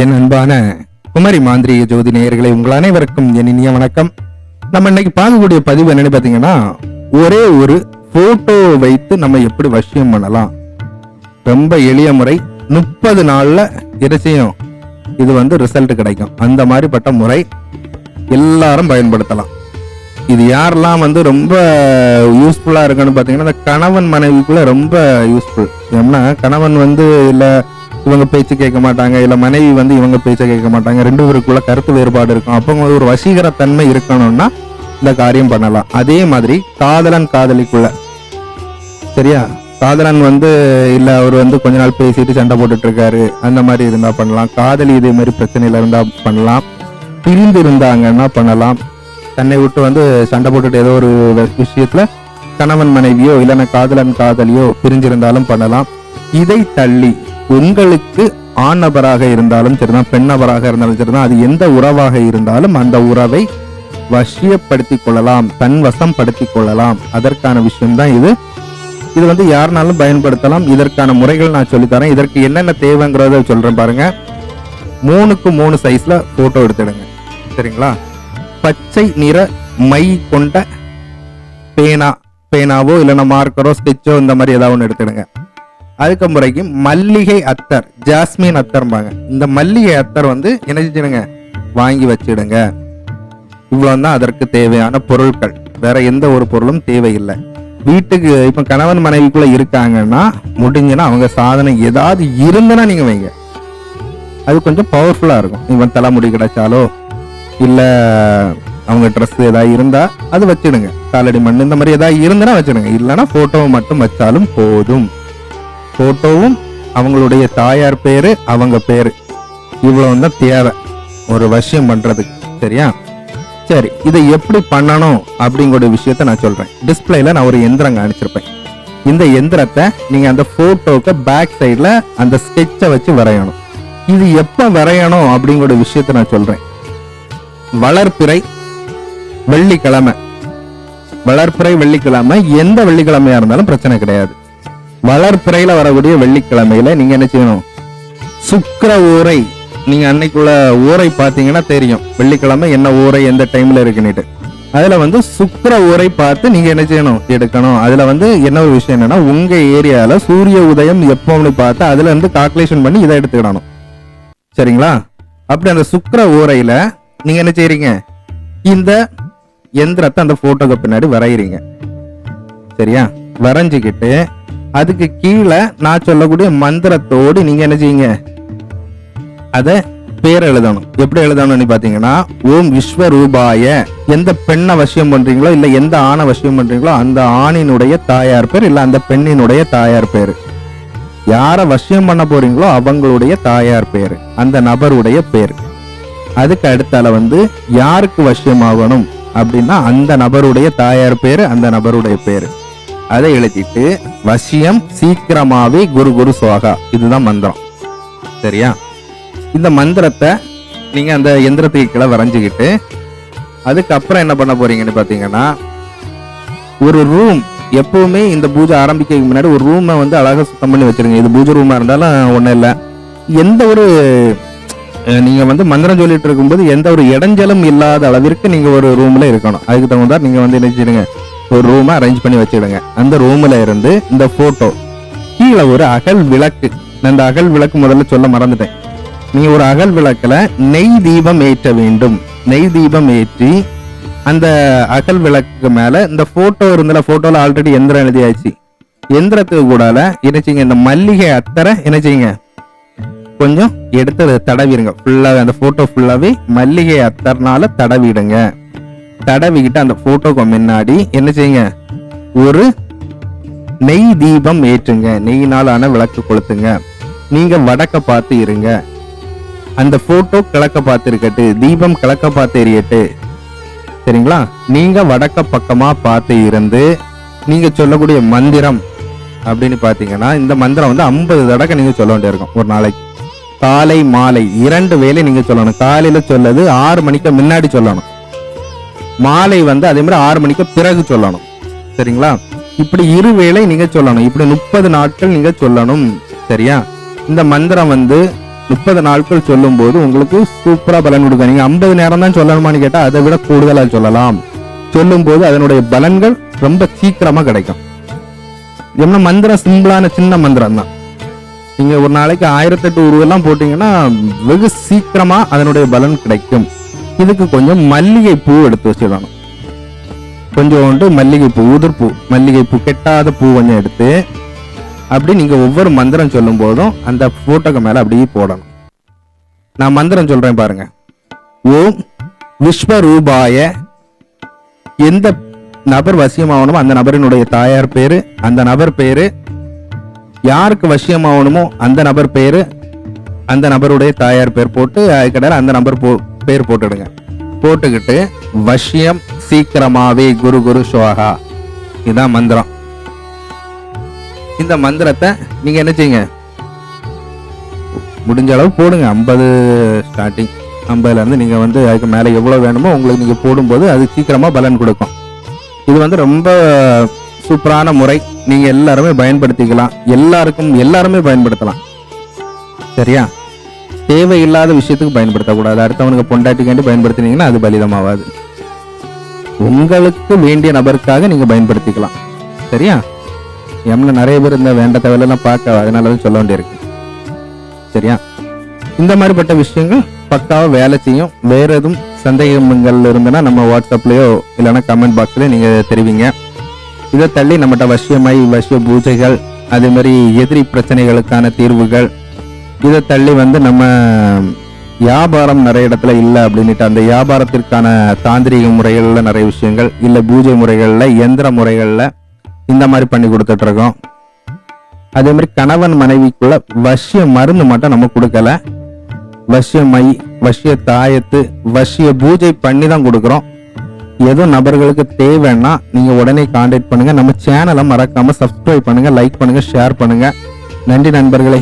என் அன்பான குமரி மாந்திரிய ஜோதி நேயர்களை உங்கள் அனைவருக்கும் என் இனிய வணக்கம். நம்ம இன்னைக்கு பார்க்கக்கூடிய பதிவு என்னன்னு பாத்தீங்கன்னா ஒரே ஒரு போட்டோ வைத்து நம்ம எப்படி வசியம் பண்ணலாம். ரொம்ப எளிய முறை முப்பது நாள்ல இரசியம் இது வந்து ரிசல்ட் கிடைக்கும். அந்த மாதிரிப்பட்ட முறை எல்லாரும் பயன்படுத்தலாம். இது யாரெல்லாம் வந்து ரொம்ப யூஸ்ஃபுல்லாக இருக்குன்னு பார்த்தீங்கன்னா இந்த கணவன் மனைவிக்குள்ள ரொம்ப யூஸ்ஃபுல் ஏன்னா கணவன் வந்து இல்லை இவங்க பேச்சு கேட்க மாட்டாங்க இல்ல மனைவி வந்து இவங்க பேச்சை கேட்க மாட்டாங்க ரெண்டு பேருக்குள்ள கருத்து வேறுபாடு இருக்கும். அப்போ ஒரு வசீகர தன்மை இருக்கணும்னா இந்த காரியம் பண்ணலாம். அதே மாதிரி காதலன் காதலிக்குள்ள. சரியா? காதலன் வந்து இல்ல அவர் வந்து கொஞ்ச நாள் பேசிட்டு சண்டை போட்டுட்டு இருக்காரு அந்த மாதிரி இருந்தா பண்ணலாம். காதலி இதே மாதிரி பிரச்சனையில இருந்தா பண்ணலாம். பிரிந்து இருந்தாங்கன்னா பண்ணலாம். தன்னை விட்டு வந்து சண்டை போட்டுட்டு ஏதோ ஒரு விஷயத்தில் விஷயத்துல கணவன் மனைவியோ இல்லைன்னா காதலன் காதலியோ பிரிஞ்சிருந்தாலும் பண்ணலாம். இதை தள்ளி உங்களுக்கு ஆண் நபராக இருந்தாலும் சரிதான் பெண் நபராக இருந்தாலும் சரிதான் அது எந்த உறவாக இருந்தாலும் அந்த உறவை வசியப்படுத்தி கொள்ளலாம் தன் வசம் படுத்திக் கொள்ளலாம். அதற்கான விஷயம்தான் இது. இது வந்து யாருனாலும் பயன்படுத்தலாம். இதற்கான முறைகள் நான் சொல்லித்தரேன். இதற்கு என்னென்ன தேவைங்கிறத சொல்றேன் பாருங்க. மூணுக்கு மூணு சைஸ்ல போட்டோ எடுத்துடுங்க. சரிங்களா? பச்சை நிற மை கொண்ட பேனா பேனாவோ இல்லைன்னா மார்க்கரோ ஸ்கெட்சோ இந்த மாதிரி ஏதாவது ஒன்று எடுத்துடுங்க. அதுக்கு முறைக்கு மல்லிகை அத்தர் ஜாஸ்மின் அத்தர்பாங்க இந்த மல்லிகை அத்தர் வந்து என்ன செஞ்சிடுங்க? வாங்கி வச்சிடுங்க. இவ்வளோ தான் அதற்கு தேவையான பொருட்கள். வேற எந்த ஒரு பொருளும் தேவையில்லை. வீட்டுக்கு இப்போ கணவன் மனைவிக்குள்ள இருக்காங்கன்னா முடிஞ்சுன்னா அவங்க சாதனை ஏதாவது இருந்துன்னா நீங்க வைங்க. அது கொஞ்சம் பவர்ஃபுல்லா இருக்கும். இவன் தலைமுடி கிடைச்சாலோ இல்ல அவங்க ட்ரெஸ் ஏதாவது இருந்தா அது வச்சிடுங்க. காலடி மண் இந்த மாதிரி ஏதாவது இருந்துன்னா வச்சிடுங்க. இல்லைன்னா போட்டோவை மட்டும் வச்சாலும் போதும். ஃபோட்டோவும் அவங்களுடைய தாயார் பேர் அவங்க பேர். இவ்வளவு தான் தேவை. ஒரு விஷயம் பண்ணுறதுக்கு சரியா? சரி இதை எப்படி பண்ணணும் அப்படிங்கிற விஷயத்த நான் சொல்கிறேன் டிஸ்பிளேல நான் ஒரு எந்திரம் காணிச்சிருப்பேன் இந்த எந்திரத்தை நீங்கள் அந்த ஃபோட்டோவுக்கு பேக் சைடில் அந்த ஸ்கெட்சை வச்சு வரையணும். இது எப்போ வரையணும் அப்படிங்கிற விஷயத்த நான் சொல்கிறேன் வளர்ப்பிறை வெள்ளிக்கிழமை. வளர்ப்பிறை வெள்ளிக்கிழமை எந்த வெள்ளிக்கிழமையா இருந்தாலும் பிரச்சனை கிடையாது. வளர்ப்பிறையில வரக்கூடிய வெள்ளிக்கிழமையில நீங்க என்ன செய்யணும்? சுக்கர ஊரை நீங்க அன்னைக்குள்ள ஊரை பாத்தீங்கன்னா தெரியும். வெள்ளிக்கிழமை என்ன ஊரை எந்த டைம்ல இருக்குன்னுட்டு. அதுல வந்து சுக்கர ஊரை பார்த்து நீங்க என்ன செய்யணும்? எடுக்கணும். அதுல வந்து என்ன ஒரு விஷயம் என்னன்னா உங்க ஏரியால சூரிய உதயம் எப்போன்னு பார்த்து அதுல இருந்து கால்குலேஷன் பண்ணி இதை எடுத்துக்கிடணும். சரிங்களா? அப்படி அந்த சுக்கர ஊரையில நீங்க என்ன செய்றீங்க இந்த எந்திரத்தை அந்த போட்டோக்கு பின்னாடி வரைகிறீங்க சரியா? வரைஞ்சுக்கிட்டு அதுக்கு கீழே நான் சொல்லக்கூடிய மந்திரத்தோடு நீங்க என்ன செய்யுங்க? அதை பேர் எழுதணும். எப்படி எழுதணும்னு பார்த்தீங்கன்னா ஓம் விஸ்வரூபாய எந்த பெண்ணை வசியம் பண்றீங்களோ இல்லை எந்த ஆணை வசியம் பண்றீங்களோ அந்த ஆணினுடைய தாயார் பேர் இல்லை அந்த பெண்ணினுடைய தாயார் பேர். யாரை வசியம் பண்ண போறீங்களோ அவங்களுடைய தாயார் பேர் அந்த நபருடைய பேர். அதுக்கு அடுத்தால வந்து யாருக்கு வசியம் ஆகணும் அப்படின்னா அந்த நபருடைய தாயார் பேர் அந்த நபருடைய பேர். அதை எழுதிட்டு வசியம் சீக்கிரமாவே குரு குரு சுவாகா. இதுதான் மந்திரம். சரியா? இந்த மந்திரத்தை நீங்க அந்த எந்திரத்துக்கு கீழே வரைஞ்சுக்கிட்டு அதுக்கப்புறம் என்ன பண்ண போறீங்கன்னு பாத்தீங்கன்னா ஒரு ரூம் எப்பவுமே இந்த பூஜை ஆரம்பிக்கிறதுக்கு முன்னாடி ஒரு ரூமை வந்து அழகா சுத்தம் பண்ணி வச்சிருங்க. இது பூஜை ரூமா இருந்தாலும் ஒண்ணும் இல்லை. எந்த ஒரு நீங்க வந்து மந்திரம் சொல்லிட்டு இருக்கும்போது எந்த ஒரு இடைஞ்சலும் இல்லாத அளவிற்கு நீங்க ஒரு ரூம்ல இருக்கணும். அதுக்கு தகுந்தா நீங்க வந்து என்ன ஒரு ரூமை அரேஞ்ச் பண்ணி வச்சுடுங்க. அந்த ரூமில் இருந்து இந்த ஃபோட்டோ கீழே ஒரு அகல் விளக்கு. நான் இந்த அகல் விளக்கு முதல்ல சொல்ல மறந்துட்டேன். நீங்கள் ஒரு அகல் விளக்கில் நெய் தீபம் ஏற்ற வேண்டும். நெய் தீபம் ஏற்றி அந்த அகல் விளக்கு மேலே இந்த ஃபோட்டோ இருந்தல ஃபோட்டோவில் ஆல்ரெடி எந்திரம் எழுதியாச்சு. எந்திரத்துக்கு கூடால இணைச்சிங்க இந்த மல்லிகை அத்தரை இணைச்சிங்க கொஞ்சம் எடுத்து தடவிடுங்க. ஃபுல்லாகவே அந்த ஃபோட்டோ ஃபுல்லாகவே மல்லிகை அத்தர்னால தடவிடுங்க. தடவிக்கிட்டு அந்த போட்டோக்கு முன்னாடி என்ன செய்யுங்க? ஒரு நெய் தீபம் ஏற்றுங்க. நெய்னாலான விளக்கு கொளுத்துங்க. நீங்க வடக்க பார்த்து இருங்க. அந்த போட்டோ கிழக்க பார்த்து இருக்கட்டு தீபம் கிழக்க பார்த்து எரியட்டு. சரிங்களா? நீங்க வடக்க பக்கமா பார்த்து இருந்து நீங்க சொல்லக்கூடிய மந்திரம் அப்படின்னு பாத்தீங்கன்னா இந்த மந்திரம் வந்து ஐம்பது தடவை நீங்க சொல்ல வேண்டியிருக்கும் ஒரு நாளைக்கு. காலை மாலை இரண்டு வேளை நீங்க சொல்லணும். காலையில சொல்லது ஆறு மணிக்கு முன்னாடி சொல்லணும். மாலை வந்து அதே மாதிரி ஆறு மணிக்கு பிறகு சொல்லணும். சரிங்களா? இப்படி இரு வேளை நீங்க சொல்லணும். இப்படி முப்பது நாட்கள் நீங்க சொல்லணும். சரியா? இந்த மந்திரம் வந்து முப்பது நாட்கள் சொல்லும் போது உங்களுக்கு சூப்பரா பலன் கொடுக்கும். நீங்க ஐம்பது நேரம் தான் சொல்லணுமான்னு கேட்டா அதை விட கூடுதலா சொல்லலாம். சொல்லும்போது அதனுடைய பலன்கள் ரொம்ப சீக்கிரமா கிடைக்கும். என்ன மந்திரம் சிம்பிளான சின்ன மந்திரம் தான். நீங்க ஒரு நாளைக்கு ஆயிரத்தெட்டு உருவெல்லாம் போட்டீங்கன்னா வெகு சீக்கிரமா அதனுடைய பலன் கிடைக்கும். இதுக்கு கொஞ்சம் மல்லிகை பூ எடுத்து வச்சிடணும். கொஞ்சோண்டு மல்லிகை பூ உதிர் மல்லிகை பூ கெட்டாத பூ கொஞ்சம் எடுத்து அப்படி நீங்க ஒவ்வொரு மந்திரம் சொல்லும் போதும் அந்த போட்டோக்கு மேல அப்படியே போடணும். நான் மந்திரம் சொல்றேன் பாருங்க. ஓம் விஸ்வரூபாய எந்த நபர் வசியமாகணுமோ அந்த நபரினுடைய தாயார் பேரு அந்த நபர் பேரு யாருக்கு வசியமாகணுமோ அந்த நபர் பேரு அந்த நபருடைய தாயார் பேர் போட்டு அதுக்கடையில் அந்த நபர் போ பேர் போட்டுடுங்க. போட்டுக்கிட்டு வஷ்யம் சீக்கிரமாவே குரு குரு சோகா இதுதான் மந்திரம். இந்த மந்திரத்தை நீங்க என்ன செய்யுங்க? முடிஞ்ச அளவு போடுங்க. ஐம்பது ஸ்டார்டிங் ஐம்பதுல இருந்து நீங்க வந்து அதுக்கு மேல எவ்வளவு வேணுமோ உங்களுக்கு நீங்க போடும்போது அது சீக்கிரமா பலன் கொடுக்கும். இது வந்து ரொம்ப சூப்பரான முறை. நீங்க எல்லாருமே பயன்படுத்திக்கலாம். எல்லாருக்கும் எல்லாருமே பயன்படுத்தலாம். சரியா? தேவையில்லாத விஷயத்துக்கு பயன்படுத்தக்கூடாது. அடுத்தவனுக்கு பொண்டாட்டிக்காண்டி பயன்படுத்தினீங்கன்னா அது பலிதமாவாது. உங்களுக்கு வேண்டிய நபருக்காக நீங்க பயன்படுத்திக்கலாம். சரியா? எம்ல நிறைய பேர் இந்த வேண்ட தேவையெல்லாம் பார்க்க அதனால தான் சொல்ல வேண்டியிருக்கு. சரியா? இந்த மாதிரிப்பட்ட விஷயங்கள் பக்காவாக வேலை செய்யும். வேற எதுவும் சந்தேகங்கள் இருந்ததுன்னா நம்ம வாட்ஸ்அப்லேயோ இல்லைன்னா கமெண்ட் பாக்ஸ்லேயோ நீங்கள் தெரிவிங்க. இதை தள்ளி நம்மகிட்ட வசியமாய் வசிய பூஜைகள் அதே மாதிரி எதிரி பிரச்சனைகளுக்கான தீர்வுகள் இதை தள்ளி வந்து நம்ம வியாபாரம் நிறைய இடத்துல இல்லை அப்படின்னுட்டு அந்த வியாபாரத்திற்கான தாந்திரிக முறைகளில் நிறைய விஷயங்கள் இல்லை பூஜை முறைகளில் எந்திர முறைகளில் இந்த மாதிரி பண்ணி கொடுத்துட்டு இருக்கோம். அதே மாதிரி கணவன் மனைவிக்குள்ள வசிய மருந்து மட்டும் நம்ம கொடுக்கல. வசிய மை வசிய தாயத்து வசிய பூஜை பண்ணி தான் கொடுக்குறோம். ஏதோ நபர்களுக்கு தேவைன்னா நீங்கள் உடனே காண்டாக்ட் பண்ணுங்கள் நம்ம சேனலை மறக்காமல் சப்ஸ்கிரைப் பண்ணுங்கள் லைக் பண்ணுங்கள் ஷேர் பண்ணுங்கள் நன்றி நண்பர்களே.